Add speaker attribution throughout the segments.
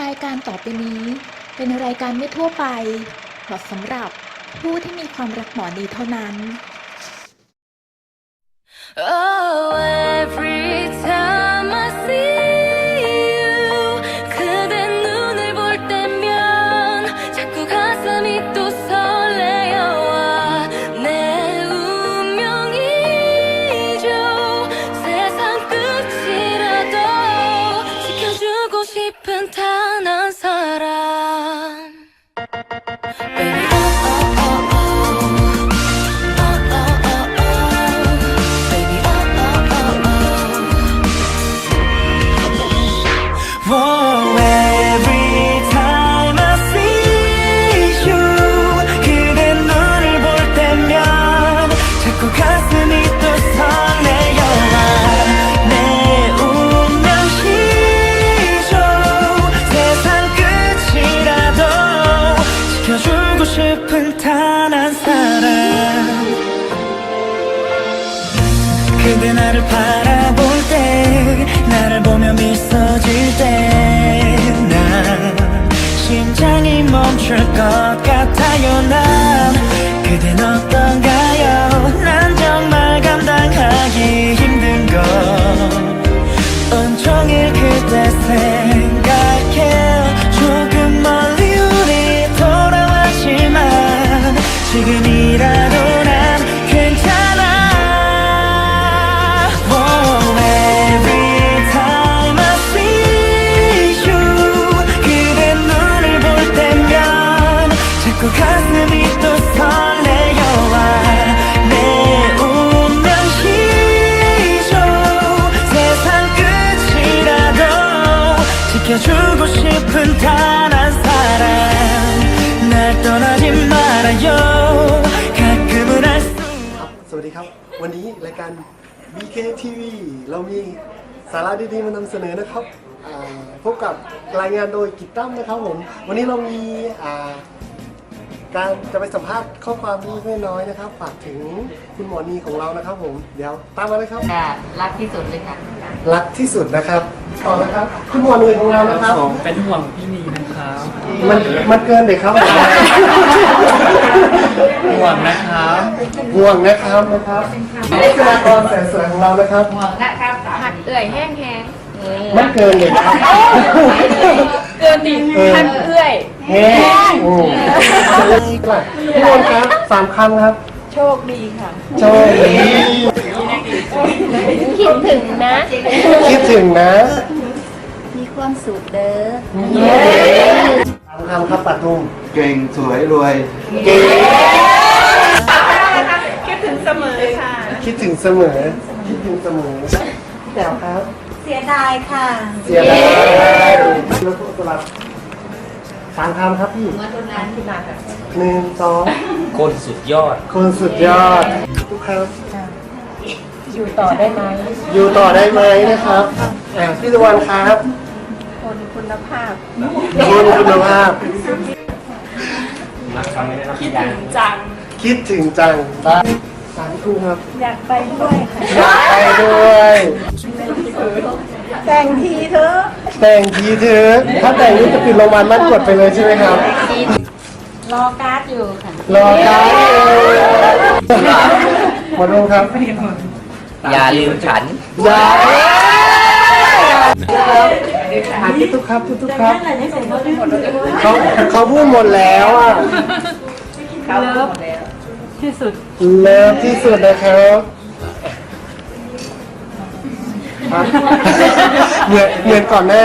Speaker 1: รายการต่อไปนี้ เป็นรายการไม่ทั่วไปเหมาะสำหรับผู้ที่มีความรักหมอดีเท่านั้น
Speaker 2: Oh, every
Speaker 3: 마실까? วันนี้รายการ BKTV เรามีสาระดีๆมานำเสนอนะครับอ่าพบกับรายงานโดยกิตตั้มนะครับผม วันนี้เรามีอ่าการจะไปสัมภาษณ์ข้อความนี้น้อยๆนะครับ ฝากถึงคุณหมอนีของเรานะครับผม เดี๋ยวตามมาเลยครับ
Speaker 4: ค่ะรักที่สุดเลยค่ะ
Speaker 3: รักที่สุดนะครับ ต่อนะครับ คุณหมอนีของเรานะครับ
Speaker 5: ผมเป็นห่วงพี่นีนะครับ
Speaker 3: มันมันเกินเด็กครับ
Speaker 5: ห่วงนะครับ
Speaker 3: ห่วงนะครับนะครับบุคลากรแสนสวยของเรานะครับ
Speaker 4: ห่วงนะครับหัดเอื่อยแห้งแห้ง
Speaker 3: มันเกินเด็กครับ
Speaker 4: เกินดิ
Speaker 3: เออ
Speaker 4: หัดเอื่อย
Speaker 3: แห้งโอ้พี่มนต์ครับสามคำครับ
Speaker 4: โชคดีค่ะ
Speaker 3: โชคดี
Speaker 4: คิดถึงนะ
Speaker 3: คิดถึงนะ
Speaker 4: มี ความสุขเด้อ
Speaker 3: สามคำครับปัดนุ่ม
Speaker 6: เก่งสวยรวย
Speaker 3: เก่งคิดถึงเสมอค่ะ คิดถึงเสมอ คิดถึงเสมอแจ๋วครับ
Speaker 4: เสียดายค่ะ
Speaker 3: เสียดายแล้วก็สลับสามคำครับพี่
Speaker 4: มาตรงนั้นที่มาแบบ
Speaker 3: หนึ่งสอง
Speaker 5: คนสุดยอด
Speaker 3: คนสุดยอด ทุกครับ
Speaker 4: อยู่ต่อได้ไหม
Speaker 3: อยู่ต่อได้ไหมนะครับอ่าพี่ตะวันครับ
Speaker 4: คนคุณภาพ
Speaker 3: คนคุณภาพ
Speaker 5: รักคำไม่ได้รับพี่ดัง
Speaker 4: จัง
Speaker 3: คิดถึงจังได้สามครูครับ
Speaker 4: อยากไปด้วยค่ะ
Speaker 3: อยากไปด้วย
Speaker 4: แต่งทีเถอะ
Speaker 3: แต่งทีเถอะถ้าแต่งนี่จะปิดโรงพยาบาลบ้านกดไปเลยใช่ไหมครับ
Speaker 4: รอการ์ดอยู่ค่ะ
Speaker 3: รอการเลยหมดลงครับ
Speaker 5: อย่าลืมฉัน
Speaker 3: อย่า หาทุกทุกครับทุกทุกครับเขาเขาพูดหมดแล้วอะ
Speaker 4: เลิฟที่สุด
Speaker 3: เลิฟที่สุดนะครับครับเหมือนเหมือนก่อนหน้า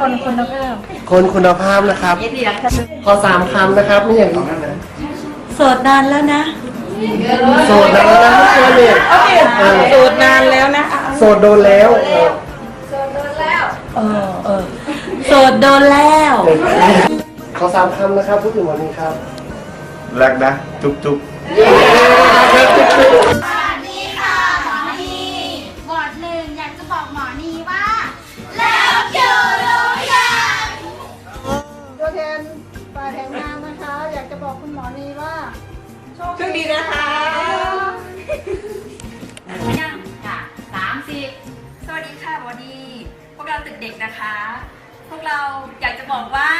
Speaker 4: คนคุณภาพ
Speaker 3: คนคุณภาพนะครับพอสามคำนะครับไม่อย่างนี้
Speaker 4: โสดนานแล้วนะ
Speaker 3: โสดนานแล้วนะเพื่อนเนี่ยเออ
Speaker 4: โสดนานแล้วนะ
Speaker 3: โสดโดนแล้ว
Speaker 4: เออเออโสดโดนแล้ว
Speaker 3: ขอสามคำนะครับพูดถึงวันนี้ครับ
Speaker 6: รักนะ จุ๊บจุ๊บ
Speaker 7: สวัสดีค่ะหมอนีบทหนึ่งอยากจะบอกหมอนีว่า แล้วอยู่รู้ยัง
Speaker 8: ตัวแทนฝ่ายแห่งงานนะคะ อยากจะบอกคุณหมอนีว่าโชคดีนะคะ
Speaker 7: ยังค่ะสามสิบสวัสดีค่ะหมอนี พวกเราตึกเด็กนะคะ
Speaker 4: วกเราอยากจะบอกว่า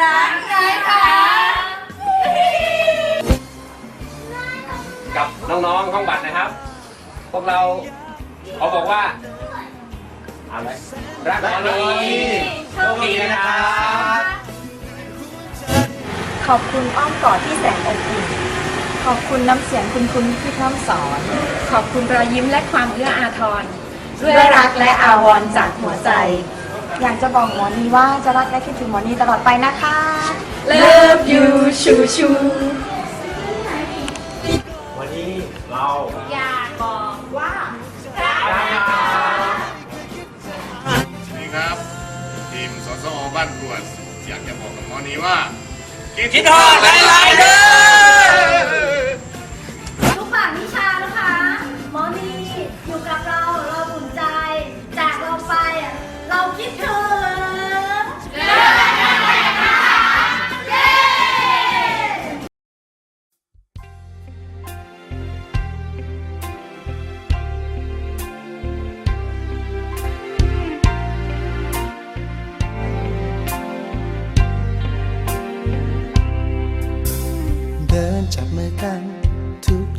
Speaker 4: รักนะคะ
Speaker 9: กับน้องๆห้องบัตรนะครับ พวกเราขอบอกว่าเอาไหมรักหมอนีโชคดีนะครับ
Speaker 4: ขอบคุณอ้อมกอดที่แสนอบอุ่น ขอบคุณน้ำเสียงคุณคุณที่พร่ำสอน ขอบคุณรอยยิ้มและความเอื้ออาทร ด้วยรักและอาวรณ์จากหัวใจ
Speaker 8: อยากจะบอกหมอนีว่าจะรักและคิดถึงหมอนีตลอดไปนะคะ
Speaker 4: Love you ชูชู
Speaker 9: วันนี้เรา
Speaker 7: อยากบอกว่า
Speaker 10: นี่ครับ ทีมสสบ้านกรวด อยากจะบอกกับหมอนี้ว่า
Speaker 11: คิดฮอดหลายๆเด้อ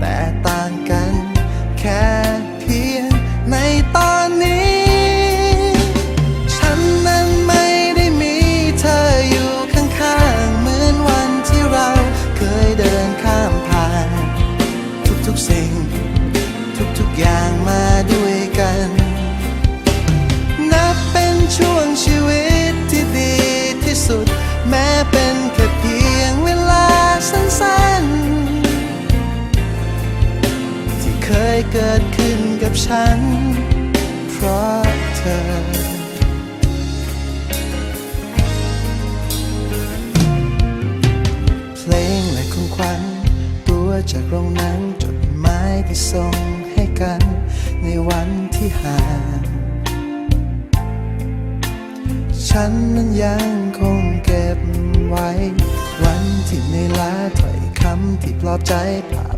Speaker 11: แต่ต่ ฉัน เพราะเธอ เพลงและของขวัญตัวจากโรงหนังจดหมายที่ส่งให้กัน ในวันที่ห่างฉันนั้นยังคงเก็บไว้ วันที่ในลาถ้อยคำที่ปลอบใจภาพ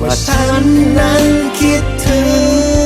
Speaker 11: ว่าฉันนั้นคิดถึง